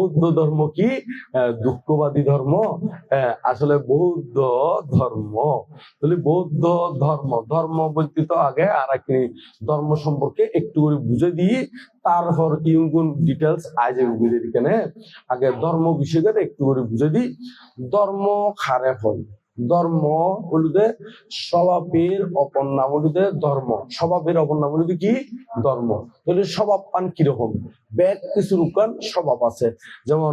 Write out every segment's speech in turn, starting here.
বৌদ্ধ ধর্ম কি? দুঃখবাদী ধর্ম? আসলে বৌদ্ধ ধর্ম। তাহলে বৌদ্ধ ধর্ম ধর্ম বলতে তো আগে আর ধর্ম সম্পর্কে একটু করে বুঝে দিই। তারপর ইউগুন ডিটেলস আজ আমি বুঝে দিই কেন আগে ধর্ম বিষয়ে একটু করে বুঝে দিই। ধর্ম খারে হয়। ধর্ম হলুদে, স্বভাবের অপর নাম হলুদে ধর্ম। স্বভাবের অপর নাম হলুদে কি? ধর্ম। তাহলে স্বভাব পান কীরকম? ব্যাগ কিছু রূপান স্বভাব আছে। যেমন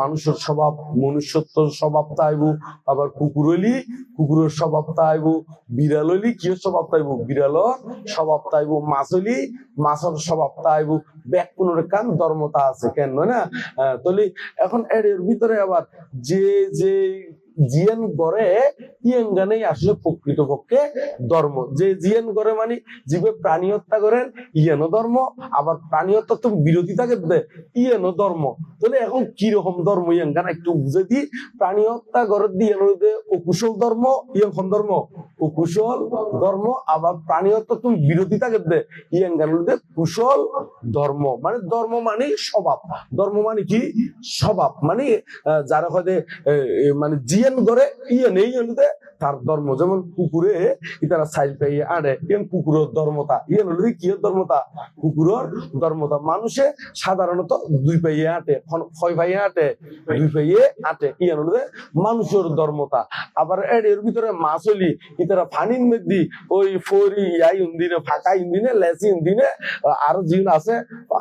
মানুষের স্বভাব মনুষ্যত্ব স্বভাব তাইব, আবার কুকুর হইলি কুকুরের স্বভাব তাইব, বিড়াল হইলি কি স্বভাব তাইব? বিড়ালর স্বভাব তাইব, মাছ হইলি মাছের স্বভাব তাইব। ব্যাগ কোন কান ধর্মতা আছে কেন, না? তাহলে এখন এর ভিতরে আবার যে যে জিয়ান গড়ে ইয়েন গানেই আসলে প্রকৃতপক্ষে ধর্ম। যে জিয়ান গড়ে মানে জীবে প্রাণী হত্যা করেন, ইয়েনও ধর্ম, আবার প্রাণী হত্যা তো বিরোধিতা দে ইয়েনও ধর্ম। তাহলে এখন কি রকম ধর্ম? ইয়েন গান একটু বুঝে দি। প্রাণী হত্যা করে দিয়ে অকুশল ধর্ম ইয়েন ধর্ম। অকুশল ধর্ম, আবার প্রাণী হত্যা তুমি বিরোধিতা দে ইয়েন গান কুশল ধর্ম। মানে ধর্ম মানে স্বভাব। ধর্ম মানে কি? স্বভাব। মানে যারা হয়তো মানে জিয়ান করে ইয়ে হলিতে তার ধর্ম। যেমন কুকুরে ইতারা সাইজ পাইয়ে আনে, ইয়েন কুকুরের ধর্মতা। ইয়েন হলিতে কি ধর্মতা? কুকুরের ধর্মতা। মানুষে সাধারণত দুই পাইয়ে আটে ছয় পাইয়ে আটে, দুই পাইয়ে আটে। ইয়েন হলিতে মানুষের ধর্মতা। আবার এর ভিতরে মাছ হলি, ইতারা ফানিন মেদি, ওই ফরি, ইয়াই ইন্দিনে ফাঁকা ইন্দিনে লেসি ইন্দিনে আরও জিন আছে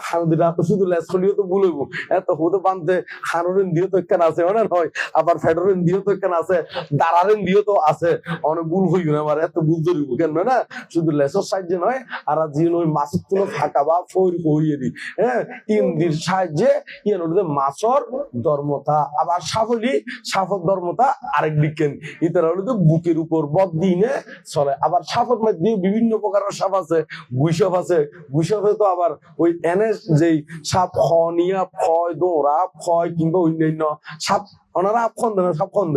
খানুদিনা শুধু লেস হলিও তো বলব এত হুদে বানতে খানুরেন দিও তো একখান আছে অনেক হয় আবার ফেডারেন দিও তো একখান আছে দাঁড়ারেন দিও তো আছে, অনেক ভুল হইব না, আমার এত ভুল ধরিব কেন না? শুধু লেসর সাহায্যে নয়, আর জিন ওই মাছের তুলো ফাঁকা বা ফরি হইয়ে দি হ্যাঁ? ইন্দির সাহায্যে ইয়ে নদীতে মাছর ধর্মতা, আবার সাফলি সাফর ধর্মতা আরেক বিজ্ঞান ইতারা হলো বুকের উপর বদ দিনে চলে। আবার সাফর মধ্যে বিভিন্ন প্রকারের সাপ আছে গুইসপ আছে। গুইসপে তো আবার ওই এনে যেই সাপ খনিয়া ফয় দৌড়া ফয় কিংবা অন্যান্য সাপ ওনারা আপ খন দেন সাপ খন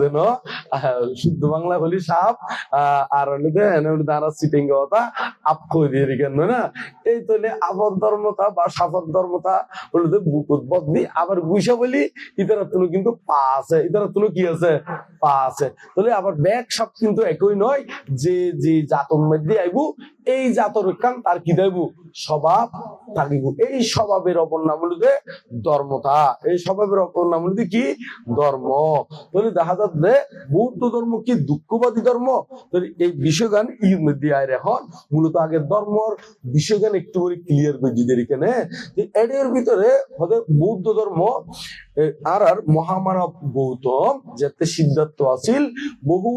দেন শুদ্ধ বাংলা সাপ আর সিটিং কথা, আপ কই দিয়ে না? এই তো আবর ধর্মতা বা সাফর ধর্মতা হলে দে বুকুত বদলি আবার গুইসা বলি ইতারা তুলো কিন্তু পা আছে। ইতারা তুলো কি আছে? পা আছে। তাহলে আবার ব্যাগ সব কিন্তু একই নয়, যে যে জাতর মধ্যে আইবু এই জাতর কান তার কি দেব? স্বভাব থাকিব এই স্বভাবের অপর নাম হলো যে ধর্মতা। এই স্বভাবের অপর নাম হলো কি? ধর্ম। তাহলে দেখা যাচ্ছে বৌদ্ধ ধর্ম কি দুঃখবাদী ধর্ম? তাহলে এই বিষয়গান ই মধ্যে আয় এখন মূলত আগে ধর্মর বিষয়গান একটু করে ক্লিয়ার করে দিতে এখানে যে ভিতরে হতে বৌদ্ধ ধর্ম আর আর মহামানব গৌতম যাতে সিদ্ধার্থ আছিল বহু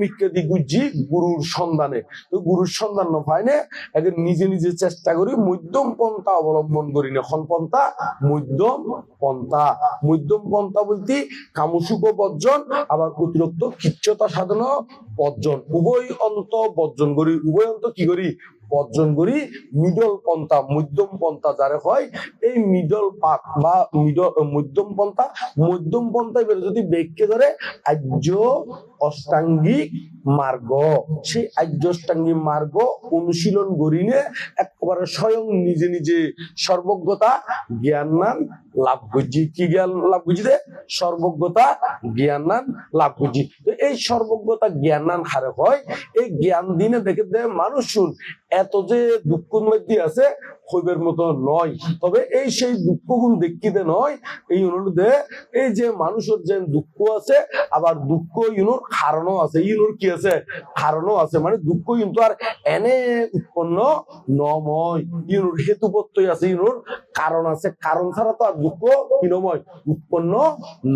মিক্কাদি গুজ্জি গুরুর সন্ধানে। তো গুরুর সন্ধান ন পায় না একে নিজে নিজে চেষ্টা করি মধ্যম পন্থা অবলম্বন করি না। খন পন্থা, মধ্যম পন্থা। মধ্যম পন্থা বলতে কামুসুক বর্জন, আবার অতিরিক্ত কিচ্ছতা সাধন বর্জন। উভয় অন্ত বর্জন করি। উভয় অন্ত কি করি? বর্জন করি মিডল পন্থা, মধ্যম পন্থা যারে হয়, এই মিডল পাক বা মিডল মধ্যম পন্থা, মধ্যম যদি ধরে অষ্টাঙ্গিক মার্গ। সেই মার্গ অনুশীলন একেবারে স্বয়ং নিজে নিজে সর্বজ্ঞতা, জ্ঞান নাম লাভ করছি কি জ্ঞান, লাভ করছি সর্বজ্ঞতা, জ্ঞান নাম লাভ করছি তো এই সর্বজ্ঞতা, জ্ঞান নাম হারে হয়। এই জ্ঞান দিনে দেখে দে মানুষ শুন এত যে দুঃখ মধ্যে আছে হইবের মতো নয়। তবে এই সেই দুঃখ গুণ দেখিতে নয়, এই অনুরোধে এই যে মানুষের যে দুঃখ আছে, আবার দুঃখ ইউনোর কারণও আছে। ইউনোর কি আছে? কারণও আছে। মানে দুঃখ কিন্তু আর এনে উৎপন্ন নময়। ইউনোর হেতুপত্যই আছে ইউনোর কারণ আছে। কারণ ছাড়া তো আর দুঃখ কিনময় উৎপন্ন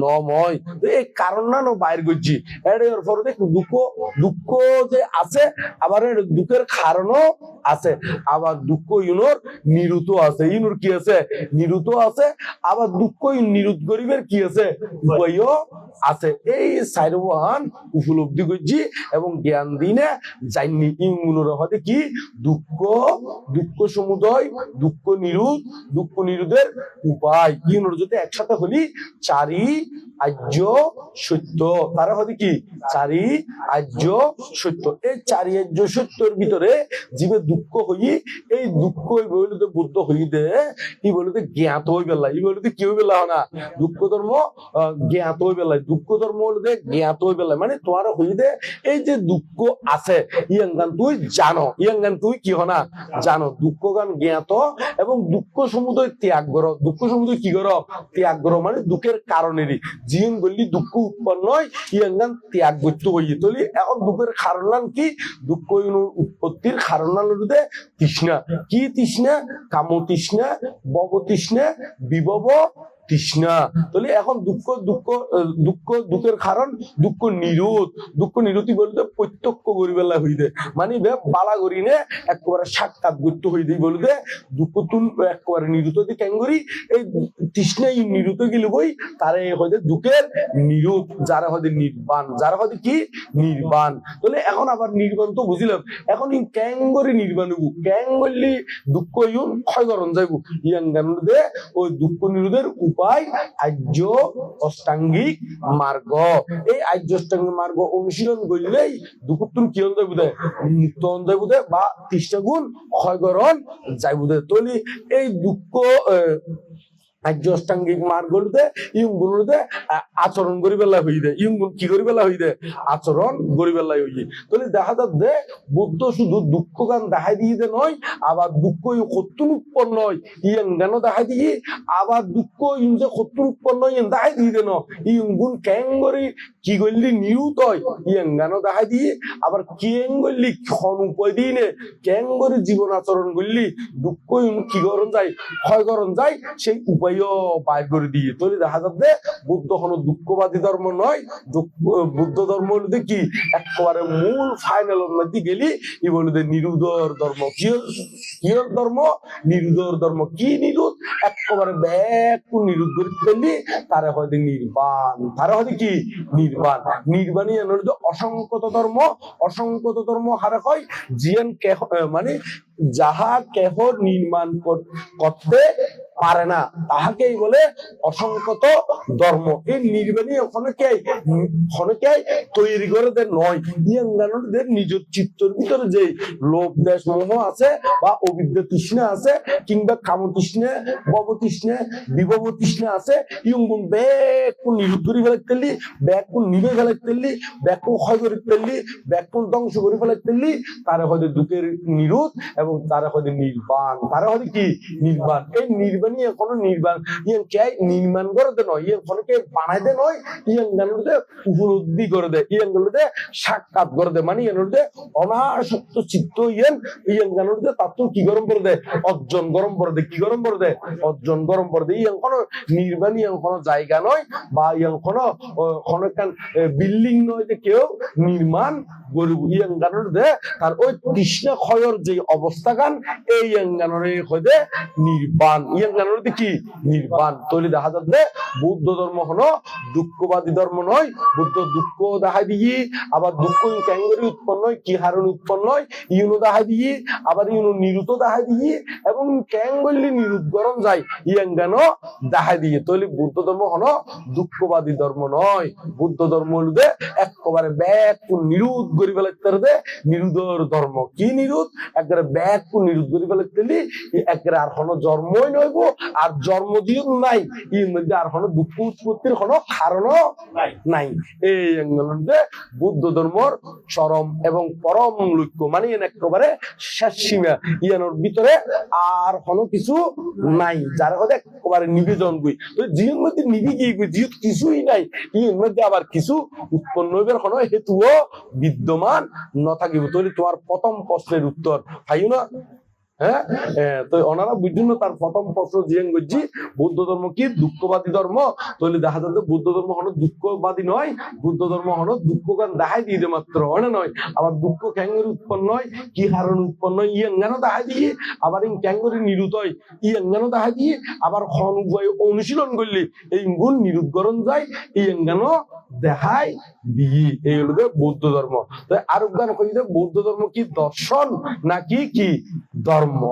নময়। তো এই কারণ না নো বাইর করছি। এর পরে দেখ দুঃখ যে আছে, আবার দুঃখের কারণও আছে। আবার দুঃখ ইউনোর নিরুত আছে। ইনুর কি আছে? নিরুত আছে। আবার দুঃখ নিরুত গরিবের কি আছে? উভয়ও আছে। এই সাইরবান উপলব্ধি করছি এবং জ্ঞান দিনে যাইনি ইমুনোর হতে কি? দুঃখ দুঃখ সমুদয়, দুঃখ নিরুত দুঃখ নিরোধের উপায়। হলো যদি একসাথে হলি, চারি আর্য সত্য। তারা হতে কি? চারি আর্য সত্য। এই চারি আর্য সত্যর ভিতরে জীবে দুঃখ হই, এই দুঃখ বলিতে বুদ্ধ হইতে কি বলিতে জ্ঞাত হই পেলা ই বলিতে কি হই পেলা না? দুঃখ ধর্ম জ্ঞাত হই পেলাই দুঃখ ধর্ম বলিতে জ্ঞাত হই পেলাই। মানে তোমার এই যে দুঃখ আছে তুই জানো তুই কি হনা জানো। দুঃখ গান জ্ঞাত এবং দুঃখ সমুদয় ত্যাগ করো দুঃখ সমুদয় কি ত্যাগ মানে দুঃখের কারণেরই দুঃখ উৎপন্ন হয় ইয়াঙ্গান ত্যাগ করতে হইয়ে তলি এখন দুঃখের কারণ কি? দুঃখ উৎপত্তির কারণ হলুদে তৃষ্ণা কি তৃষ্ণা। কাম তৃষ্ণা? বব তৃষ্ণা বিভব তৃষ্ণা। তাহলে এখন দুঃখ দুঃখ দুঃখ দুঃখের কারণ দুঃখ নিরোধ। দুঃখ নিরতি বলতে প্রত্যক্ষ করিবেলা হইতে মানে বে বালা করি নে একেবারে সাক্ষাৎ গুরুত্ব হইতে বলতে দুঃখ তুন একেবারে নিরুত দি কেন করি। এই তৃষ্ণা এই নিরুত গেলে বই তারে হয়তো দুঃখের নিরোধ যারা হয়তো নির্বাণ। যারা হয়তো কি? নির্বাণ। তাহলে এখন আবার নির্বাণ তো বুঝিলাম। এখন ই ক্যাং করে নির্বাণ হইব। ক্যাং করলি দুঃখ ইউন ক্ষয় করণ যাইব। ইয়াং গান দে ওই দুঃখ নিরোধের উপায় আর্য অষ্টাঙ্গিক মার্গ। এই আর্য অষ্টাঙ্গিক মার্গ অনুশীলন করলেই দুঃখ কি যাইব দে মুক্ত যাইব দে বা তিষ্ঠা গুণ ক্ষয় যাই বুধে তলি এই দুঃখ আহ, আর্য অষ্টাঙ্গিক মার্গগুলোতে ইউং গুলোতে আচরণ হই দে। ইউং কি করি হই দে? আচরণ হই দেখা বুদ্ধ শুধু দুঃখ গান দেখাই দিয়ে দে নয়, আবার দুঃখ উৎপন্ন ইয়াং গান দেখাই দিয়ে, আবার দুঃখ যে উৎপন্ন ইয়াং দেখাই দিয়ে দে ন ক্যাং কি করলি নিউত হয় ইয়াং গান দেখাই দিয়ে, আবার কেং করলি ক্ষণ উপায় দিয়ে নে। ক্যাং করে জীবন আচরণ করলি দুঃখ কি করণ যায়, ক্ষয় করণ যায়, সেই উপায়ও বাইর করে দিয়ে তৈরি দেখা যাচ্ছে বুদ্ধ হলো দুঃখবাদী ধর্ম নয় বুদ্ধ ধর্ম কি? একেবারে মূল ফাইনাল মধ্যে গেলি, ই বলতে নিরুদর ধর্ম ধর্ম নিরুদর ধর্ম কি নিরুদ একেবারে নিরুদ করে ফেললি তারা হয়তো নির্বাণ তারা হয়তো কি? নির্বাণ অসংকত ধর্ম অসংকত ধর্ম হারে হয় জিয়ান কেহ মানে যাহা কেহ নির্মাণ কর- করতে পারে না। তাহাকেই বলে অসংকত ধর্ম। এই নির্বাণী ওখানে কে তৈরি করে দেয় নয়। ইয়াঙ্গানদের নিজের চিত্তর ভিতরে যে লোভ, দেশ, মোহ আছে বা অবিদ্যা তৃষ্ণা আছে, কিংবা কাম তৃষ্ণা বব তৃষ্ণা, বিভব তৃষ্ণা আছে ইয়ঙ্গুন ব্যাকুন নিরুদ্ধ করে ফেলাইতেলি ব্যাকুন নিবে ফেলে ফেলাইতেলি ব্যাকুন ক্ষয় করে ফেললি ব্যাকুন ধ্বংস করে ফেলে ফেলাইতেলি তারা হয়তো দুঃখের নিরোধ এবং তারা হয়তো নির্বাণ। তারা হয়তো কি? নির্বাণ। এই নির্বাণী এখনও নির্বাণ ইয়ান কে নির্মাণ করে দে নয় ইয়ান কোনকে বানাই দে নয় গানুতে উপলব্ধি করে দে গানুতে সাক্ষাৎ করে দে মানে ইয়ান অনাসক্ত চিত্ত ইয়ান গানুতে তাত্ত্ব কি গরম করে দে, অর্জন গরম করে দে, কি গরম করে দে, অর্জন গরম করে দে ইয়ান কোনো নির্বাণ ইয়ান কোনো জায়গা নয় বা ইয়ান কোনো কোনো বিল্ডিং নয় যে কেউ নির্মাণ গরিব ইয়ান গানুর দে তার ওই তৃষ্ণা ক্ষয়র যে অবস্থা গান এই ইয়ান গানের হইতে নির্বাণ ইয়ান গানের কি? নির্বাণ। তৈরি দেখা যাচ্ছে বৌদ্ধ ধর্ম হলো দুঃখবাদী ধর্ম নয়, বুদ্ধ দুঃখ দেখা দিয়ে, আবার দুঃখ ক্যাঙ্গরি উৎপন্ন হয়, কি হারণ উৎপন্ন হয়, ইউনো দেখা দিয়ে, আবার ইউনো নিরুত দেখা দিয়ে, এবং ক্যাঙ্গলি যায় দেখা দিয়ে। তৈরি বুদ্ধ ধর্ম হলো দুঃখবাদী ধর্ম নয়, বুদ্ধ ধর্ম হলো যে একেবারে ব্যাগ নিরুদ করি ফেলাইতে নিরুদর ধর্ম। কি নিরুদ? একবারে ব্যাগ নিরুদ। ফেলাইতে একবারে আর কোনো জন্মই নইব আর জন্ম দিও নাই। এর মধ্যে আর কোনো দুঃখ উৎপত্তির কোনো কারণও নাই। এই বুদ্ধ ধর্মর চরম এবং পরম লক্ষ্য মানে একেবারে শেষ সীমা। ইয়ানোর ভিতরে আর কোনো কিছু নাই। যার কথা একেবারে নিবেদন কই তো জিওর মধ্যে নিবি জিও কিছুই নাই। এর মধ্যে আবার কিছু উৎপন্ন হইবার কোনো হেতুও বিদ্যমান ন থাকিব। তৈরি তোমার প্রথম প্রশ্নের উত্তর ফাইনা না? হ্যাঁ? তো ওনারা বুঝুন তার প্রথম প্রশ্ন ধর্ম কি? দুঃখবাদী ধর্ম? তাহলে দেখা যাচ্ছে বৌদ্ধ ধর্ম দুঃখবাদী নয়, বুদ্ধ ধর্ম দুঃখ গান দেখাই দিয়ে মাত্র অনে নয়? আবার দুঃখ ক্যাঙ্গের উৎপন্ন হয়, কি হারণ উৎপন্ন দেখাই দিয়ে, আবার ইন ক্যাঙ্গরি নিরুত হয় ইয়াঙ্গানো দিয়ে, আবার অনুশীলন করলে এই গুণ নিরুদ্গরণ যায় ইয়াঙ্গানো দেখাই দিয়ে, এই হলো বৌদ্ধ ধর্ম। তো আরব গান কই যে বৌদ্ধ ধর্ম কি দর্শন নাকি কি ধর্ম।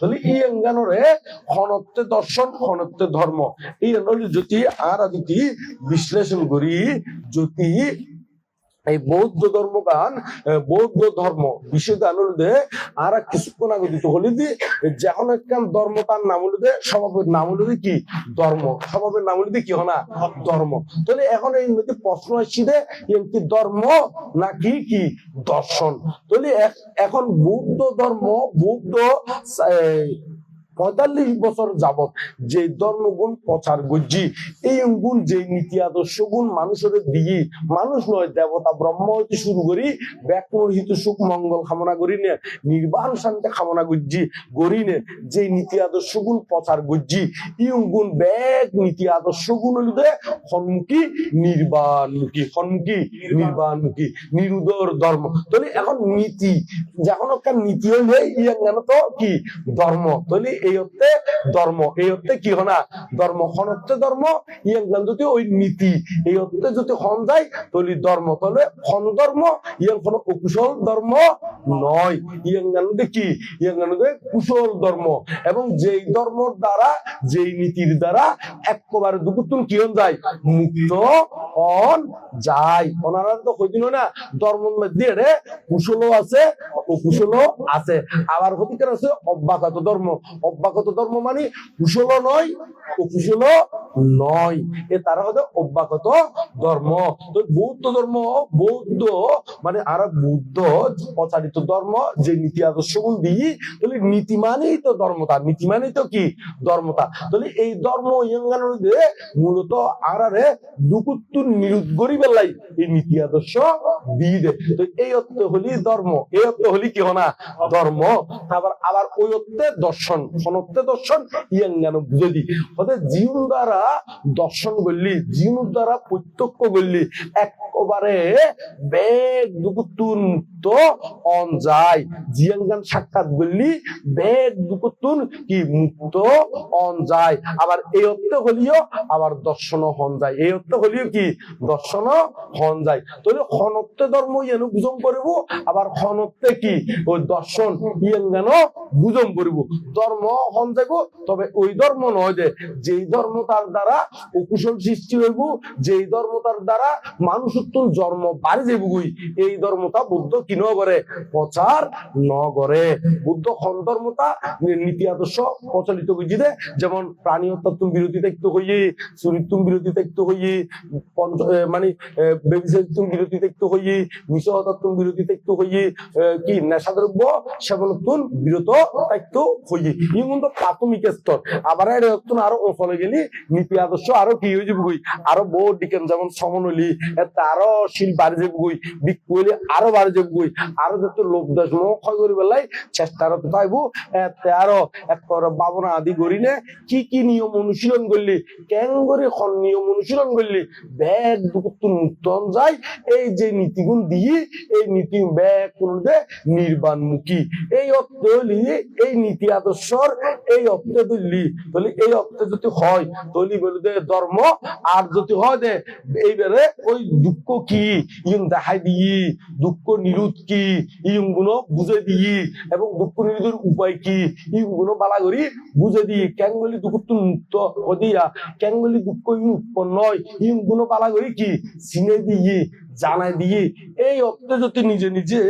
তাহলে এই অঙ্গানরে ক্ষণত্বে দর্শন, ক্ষণত্বে ধর্ম। এই যদি আর যদি বিশ্লেষণ করি, যদি এই বৌদ্ধ ধর্মগান আহ, বৌদ্ধ ধর্ম বিশেষ আনন্দে আর কিছুক্ষণ আগে দিতে হলে দি যখন একখান ধর্ম তার নাম হলো দে স্বভাবের নাম হলো দে কি? ধর্ম। স্বভাবের নাম হলো দে কি হনা? ধর্ম। তাহলে এখন এই মধ্যে প্রশ্ন আসছে যে কি ধর্ম নাকি কি দর্শন? তাহলে এখন বৌদ্ধ ধর্ম বৌদ্ধ পঁয়তাল্লিশ বছর যাবত যে ধর্মগুণ প্রচার গজ্জি এই গুণ, যে নীতি আদর্শ গুণ মানুষের দিয়ে মানুষ নয়, দেবতা ব্রহ্ম হইতে শুরু করি ব্যাকুণ সুখ মঙ্গল কামনা করি নে নির্বাণ শান্তি কামনা করছি করি নে যে নীতি আদর্শ গুণ প্রচার করছি, এই গুণ ব্যাগ নীতি আদর্শ গুণ হলিতে সন্মুখী, নির্বাণমুখী সন্মুখী, নির্বাণমুখী, নিরুদর ধর্ম। তাহলে এখন নীতি, যখন একটা নীতি হইলে ইয়াঙ্গান তো কি? ধর্ম। তাহলে এই হচ্ছে ধর্ম, এই হচ্ছে কি হনা? ধর্ম খন হচ্ছে ধর্ম ইয়াঙ্গান যদি ওই নীতি, এই হচ্ছে যদি খন যায়, তাহলে ধর্ম তাহলে খন ধর্ম ইয়াং কোন অকুশল ধর্ম নয়। ইয়াঙ্গান কি? ইয়াঙ্গান কুশল ধর্ম। এবং যেই ধর্মর দ্বারা, যেই নীতির দ্বারা একেবারে দুপুতুন কি হন যায়? মুক্ত অন যায়। ওনারা তো কইদিন না ধর্মের মধ্যে রে কুশলও আছে, অকুশলও আছে। আবার হতিকার আছে অব্যাগত ধর্ম। অব্যাগত ধর্ম মানে কুশলও নয় অকুশল নয়। এ তারা হচ্ছে অব্যাগত ধর্ম। তো বৌদ্ধ ধর্ম, বৌদ্ধ মানে আর বুদ্ধ প্রচারিত ধর্ম, যে নীতি আদর্শ দিই তাহলে নীতি মানেই তো ধর্মতা। নীতি মানেই তো কি? ধর্মতা। তাহলে এই ধর্ম মূলত আর আরে দুকুত্তুর নিরুদ্ধ করি বেলাই এই নীতি আদর্শ দিয়ে তো এই অর্থ হলি ধর্ম, এই অর্থ হলি কি হনা? ধর্ম। তারপর আবার ওই দর্শন সনত্বে দর্শন ইয়াঙ্গানো বুঝে দি হতে জীবন দ্বারা দর্শন করলি জীবন দ্বারা প্রত্যক্ষ করলি, একবারে বেগ দুকুত্তুন অন যায়। সাক্ষাৎ বেগ দুকুত্তুন কি অন যায়। আবার এই অর্থে হলিও আবার দর্শন হন যায়। এই অর্থে হলিও কি? দর্শন হন যায়। তাহলে ধর্ম ইয়েন করিব আবার খনত্বে কি? ওই দর্শন ইয়েন করিব ধর্ম হন যাইব, তবে ওই ধর্ম নয় যে, যেই ধর্ম তার দ্বারা অকুশল সৃষ্টি হইব, যেই ধর্ম তার দ্বারা মানুষ জন্ম বাড়ি যাইবগুই এই ধর্মতা বুদ্ধ কি ন করে প্রচার ন করে বুদ্ধ খন নীতি আদর্শ প্রচলিত করছি দে যেমন প্রাণী হত্যাত্ম বিরোধী দেখতে হইয়ে চরিত্র বিরোধী দেখতে হইয়ে মানে বেবিচারিত্ব বিরোধী দেখতে হইয়ে মিশহতাত্ম বিরোধী দেখতে হইয়ে কি নেশাদ্রব্য সেবনত্বন বিরত দায়িত্ব হইয়ে। ই কিন্তু প্রাথমিক স্তর। আবার এর হত্তন আরও ওফলে গেলি, নীতি আদর্শ আরও কি হয়ে যাবে আরও বহু ডিকেন যেমন সমনলি আরও শিল বাড়ি যাবে বিকুলি আরও বাড়ি যাবে গুই আরও যত লোক দেশ ক্ষয় করি বেলাই চেষ্টার তো এতে আরও এক বাবনা আদি করিনে কি কি নিয়ম অনুশীলন করলি, কেন করে নিয়ম অনুশীলন করলি ব্যাগ দুপুত্তু মুক্তন যায় এই যে নীতিগুণ দিয়ে এই নীতি ব্যাগ করতে নির্বাণমুখী। এই অর্থ হলি এই নীতি আদর্শর এই অর্থে দিল্লি তাহলে এই অর্থে যদি হয় তলি বলতে ধর্ম। আর যদি হয় দে এইবারে ওই দুঃখ কি? ইম দেখাই দিয়ে দুঃখ নিরোধ কি? ইমগুলো বুঝে দিয়ে এবং দুঃখ নিরোধের উপায় কি? ইমগুলো বালা করি বুঝে দিয়ে ক্যাঙ্গলি দুঃখ মুক্ত হদিয়া। ক্যাঙ্গলি দুঃখ উৎপন্ন হয়। ইমগুলো বালা করি কি? চিনে দিয়ে জানাই দিয়ে এই অর্থে যদি নিজে নিজে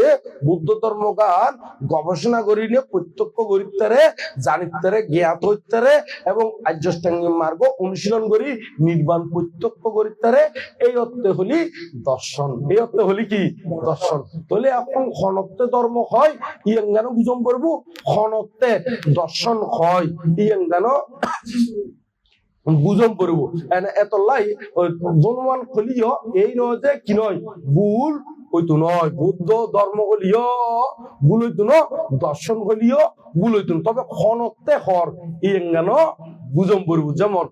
বুদ্ধ ধর্ম গান গবেষণা করিলে প্রত্যক্ষ করিতারে জানিতারে জ্ঞাত হইতারে এবং আর্যষ্টাঙ্গী মার্গ অনুশীলন করি, নির্বাণ প্রত্যক্ষ করিতারে এই অর্থে হলি দর্শন। এই অর্থে হলি কি? দর্শন। তাহলে এখন ক্ষণত্বে ধর্ম হয় ইয়াঙ্গানো বুঝম করব, ক্ষণত্বে দর্শন হয় ইয়াঙ্গানো বুঝম করব এত লাই জনমান খলিও এই নয় যে কি নয় ভুল হইতো নয় বুদ্ধ ধর্ম হলিও ভুল হইতো ন দর্শন হলিও ভুল হইতো। তবে খনতে হর ইয়াঙ্গানো বুঝম করব যেমন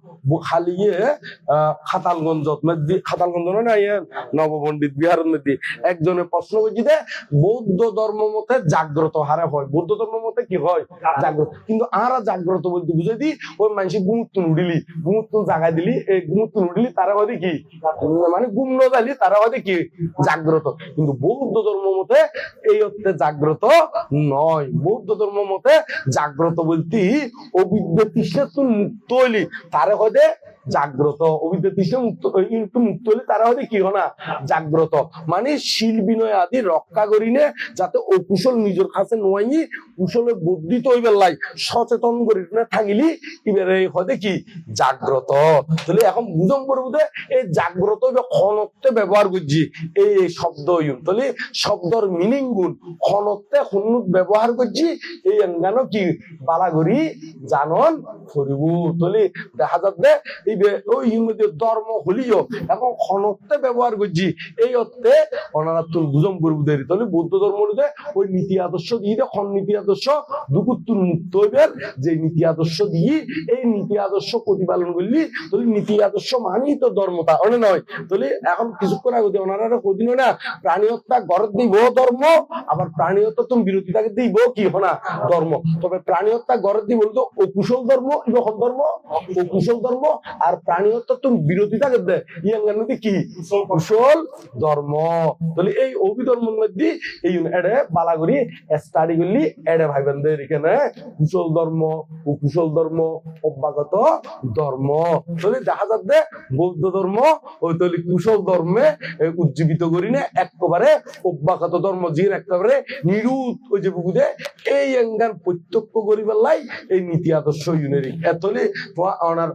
খাতালগঞ্জ বিহার প্রশ্ন বৌদ্ধ ধর্ম মতে জাগ্রত হারে হয়? বৌদ্ধ ধর্ম মতে কি হয়? জাগ্রত। কিন্তু জাগ্রত বলতে দি ওই মানুষ গুমুত্তুন উড়িলি দিলি এই উড়িলি তারা হয় কি মানে গুম নদালি তারা হয় কি জাগ্রত। কিন্তু বৌদ্ধ ধর্ম মতে এই অর্থে জাগ্রত নয়। বৌদ্ধ ধর্ম মতে জাগ্রত বলতে অবিদ্যা তৃষ্ণা মুক্ত হইলি, তারে போட்டு জাগ্রত। মুক্ত হইলি তারা হদে কি হনা জাগ্রত। মানে শিল বিনয় আদি রক্ষা করিনে যাতে অকুশল নিজের কাছে নোয়াই কুশলে বুদ্ধিত হইবার লাই সচেতন করি না থাকিলি, এবারে হদে কি? জাগ্রত। তাহলে এখন বুঝম করব এই জাগ্রত বা ক্ষণত্বে ব্যবহার করছি, এই শব্দ তাহলে শব্দর মিনিং গুণ ক্ষণত্বে হুন্নুত ব্যবহার করছি, এই কি? বালাগরি জানন করিব তাহলে দেখা যাচ্ছে এই বে- ওই ইংরেজি ধর্ম হলিও। এখন ক্ষণত্বে ব্যবহার করছি। এই অর্থে ওনারা তুল বুঝম করব দেরি তাহলে বৌদ্ধ ধর্ম হইতে ওই নীতি আদর্শ দিয়ে খন নীতি আদর্শ, দুকুত্তুর মুক্ত হইবের যে নীতি আদর্শ দিয়ে এই নীতি আদর্শ প্রতিপালন করলি তাহলে নীতি আদর্শ মানেই তো ধর্মতা অনে নয়? তাহলে এখন কিছুক্ষণ আগে ওনারা কদিন না প্রাণী হত্যা ঘরের দিব ধর্ম, আবার প্রাণী হত্যা তুমি বিরতি থাকে দিব কি হনা ধর্ম। তবে প্রাণী হত্যা ঘরের দিব বলতো অকুশল ধর্ম ইবখন ধর্ম, অকুশল ধর্ম আর প্রাণী হত্যা তুমি বিরতি থাকে দে ইয়াঙ্গার মধ্যে কি? কুশল ধর্ম। তাহলে এই অভিধর্মের মধ্যে এই এডে বালাগুড়ি স্টাডি করলি এডে ভাইবেন এখানে কুশল ধর্ম কুশল ধর্ম অভ্যাগত ধর্ম। তাহলে দেখা যাচ্ছে বৌদ্ধ ধর্ম ওই তাহলে কুশল ধর্মে উজ্জীবিত করি না একেবারে অভ্যাগত ধর্ম জির একেবারে নিরুত ওই যে বুকুদে এই এঙ্গান প্রত্যক্ষ করিবার লাই এই নীতি আদর্শ ইউনেরি। এতলে তোমার